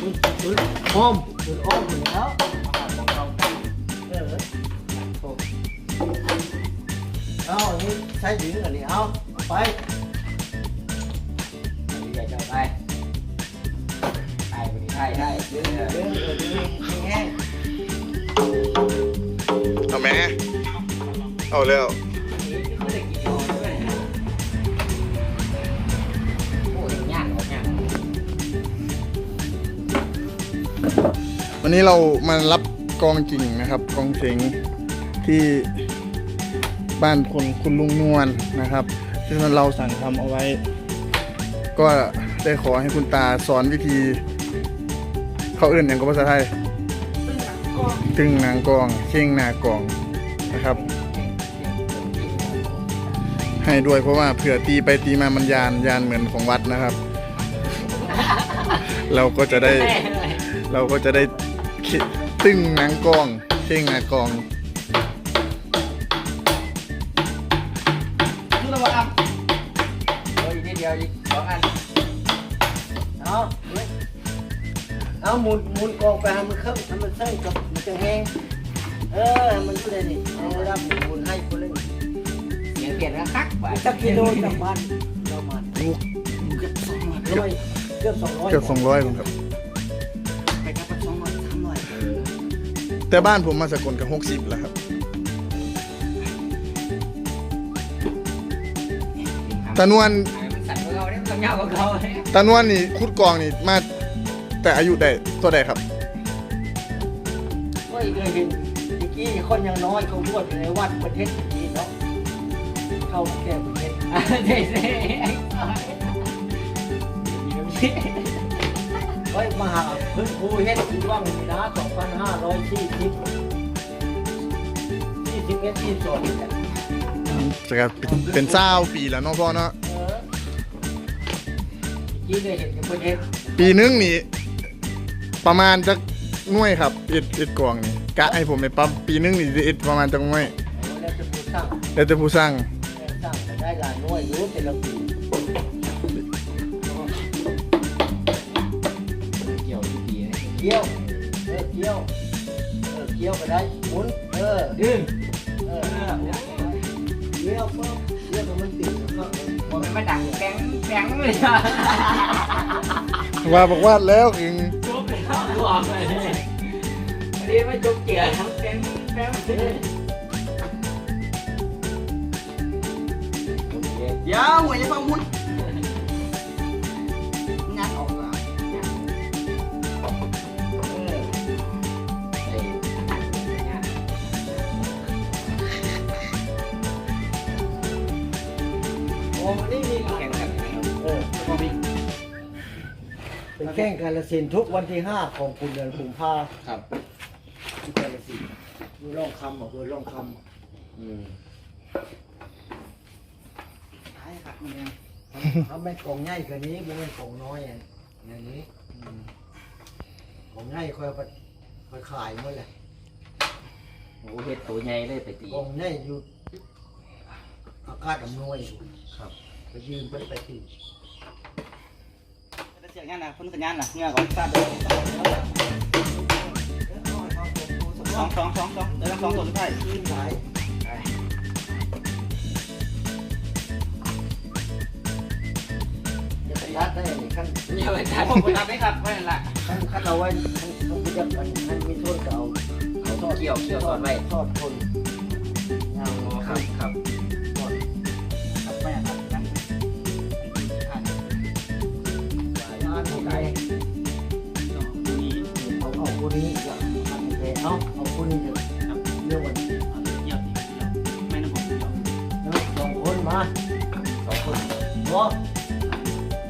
คุณคุณอ้อมคุณอ้อมอยู่แล้วเออเอาอันนี้ใช้หญิงอันนี้เอาเอาไปอย่าจะไปไปไปใช่ใช่เดี๋ยวเดี๋ยวเดี๋ยวเดี๋ยวเดี๋ยวแห้งเอาแม่เอาแล้ว วันนี้เรามารับกองจริงนะครับกองเสียงที่บ้านคนคุณลุงนวลนะครับ ซึ่งเราสั่งทำเอาไว้ ก็ได้ขอให้คุณตาสอนวิธี เขาเอื่นอย่างกับภาษาไทยตึงนางกองเข่งนากองนะครับ ให้ด้วยเพราะว่าเผื่อตีไปตีมามันยานยานเหมือนของวัดนะครับ เราก็จะได้ เราก็จะได้คิตึ้งนางกองเข่งนากองคือระวังโอ้ยนิดเดียวอีกสองอันเอาเอาหมุนหมุนกองไปให้มันเข้าให้มันเส้นกับมันจะแห้งเออให้มันเลยนี่เอาเวลาหมุนหมุนให้คนเล่นเสียงเปลี่ยนแล้วคักบ่สักกิโลจากบ้านเรามาลูกเกือบสองร้อยเกือบสองร้อยเกือบสองร้อยครับ แต่บ้านผมมาสกลกับหกสิบแล้วครับตานวลมันสั่นกว่าเขาเนี่ยมันต้องยาวกว่าเขาเนี่ยตานวลนี่คุดกองนี่มาแต่อายุได้ตัวใดครับก็เคยเห็นเมื่อกี้คนยังน้อยเขาบวชอยู่ในวัดประเทศจีนเนาะเข้าแก้ประเทศเจ๊เจ๊ไว้มา หาพื้นครูเฮ็ดที่ว่างมีนะสองพันห้าร้อยสี่สิบสี่สิบเอ็ดสี่สองเนี่ยจะเป็นเศร้าปีแล้วเนาะพ่อเนาะเออยี่ได้เห็นกับประเทศปีนึงนี่ประมาณจะหน่วยครับเอ็ดเอ็ดกองนี่กะให้ผมในปั๊มปีนึงนี่สิเอ็ดประมาณจังหน่วยแล้วจะผู้สร้างแล้วแต่ผู้สร้างสร้างจะได้หลายหน่วยอยู่แต่ละปี เกี่ยว เออเกี่ยว เออเกี่ยวก็ได้หมุน เออ ดึงเออเกี่ยวปุ๊บเกี่ยวก็มันติดแล้วก็พอมันมาดังแป้งแป้งเลยจ้ะว่าบอกว่าแล้วอึงจุ๊บเลยครับรวมเลยอันนี้ไม่จุ๊บเกี่ยวทั้งแป้งแป้งเลยเดี๋ยวหัวจะฟังมุน โอ้มันนี่มีแข่งกันเออเป็นแข่งกาลสินธุ์ทุกวันที่ห้าของคุณเดือนกุมภาครับ ที่กาลสินธุ์ดูร่องคำบอกดูร่องคอืมใช่ครับมันยังำเขาไม่กล่องใหญ่กว่านี้ไม่เป็นกล่องน้อยอย่างอย่างนี้อืมกล่องใหญ่ค่อยเอาไปค่อยขายหมดเลยโอ้เฮ็ดตัวใหญ่เลยไปตีกล่องใหญ่อยู่ อากาศอำนวยอยู่ครับ ไปยืนไปไปที่เสียงงานนะคนสัญญาณนะเงื่อก่อนซาดเลยสองสองสองสองเดี๋ยวสองตัวสุดท้ายยืนขายจะไปรัดได้ไหมขั้นเยอะจังผมทำไหมครับไม่เป็นไรขั้นขั้นเอาไว้ขั้นขั้นพิจารณาขั้นมีโทษเก่าเขาต้องเกี่ยวเกี่ยวสอดไว้ทอดคนยาวอ๋อครับครับครับ เรื่องวันเกี่ยวเกี่ยวไม่น้ำผมเกี่ยวแล้วสองคนมาสองคนรอ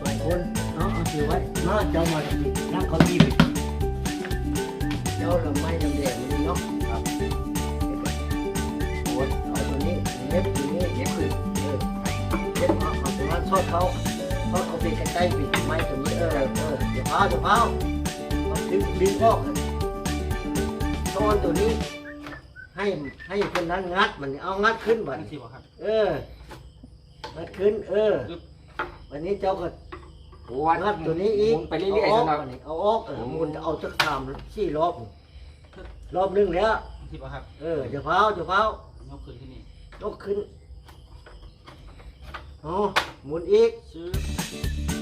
สองคนเอาะเอาถือไว้มาเจ้ามาดีนั่งเขาดีไปเจ้าละไม่ลำแดงนี่เนาะครับโอ้เอาตัวนี้เล็บตัวนี้เล็บคือเออเล็บเอาเอาตัวนั้นทอดเขาทอดเอาไปใกล้ๆปิดไม้ตัวนี้เออเออเดี๋ยวพาเดี๋ยวพามันดึงดึงออกทอนตัวนี้ ให้ให้คนนั้นงัดมันเอางัดขึ้นบัดนั่นสิวะครับ เอองัดขึ้น เออ วันนี้เจ้าก็ปวดงัดตัวนี้อีกหมุนไปเรื่อยๆเอาสำหอรัอบกอันนี้เอาออกเออหมุนเอาสักสามสี่รอบรอบหนึงแล้วที่ป่ะครับเออจะเฝ้าจะเฝ้ายกขึ้นที่นี่ยกขึ้นอ๋อหมุนอีก ซื้อ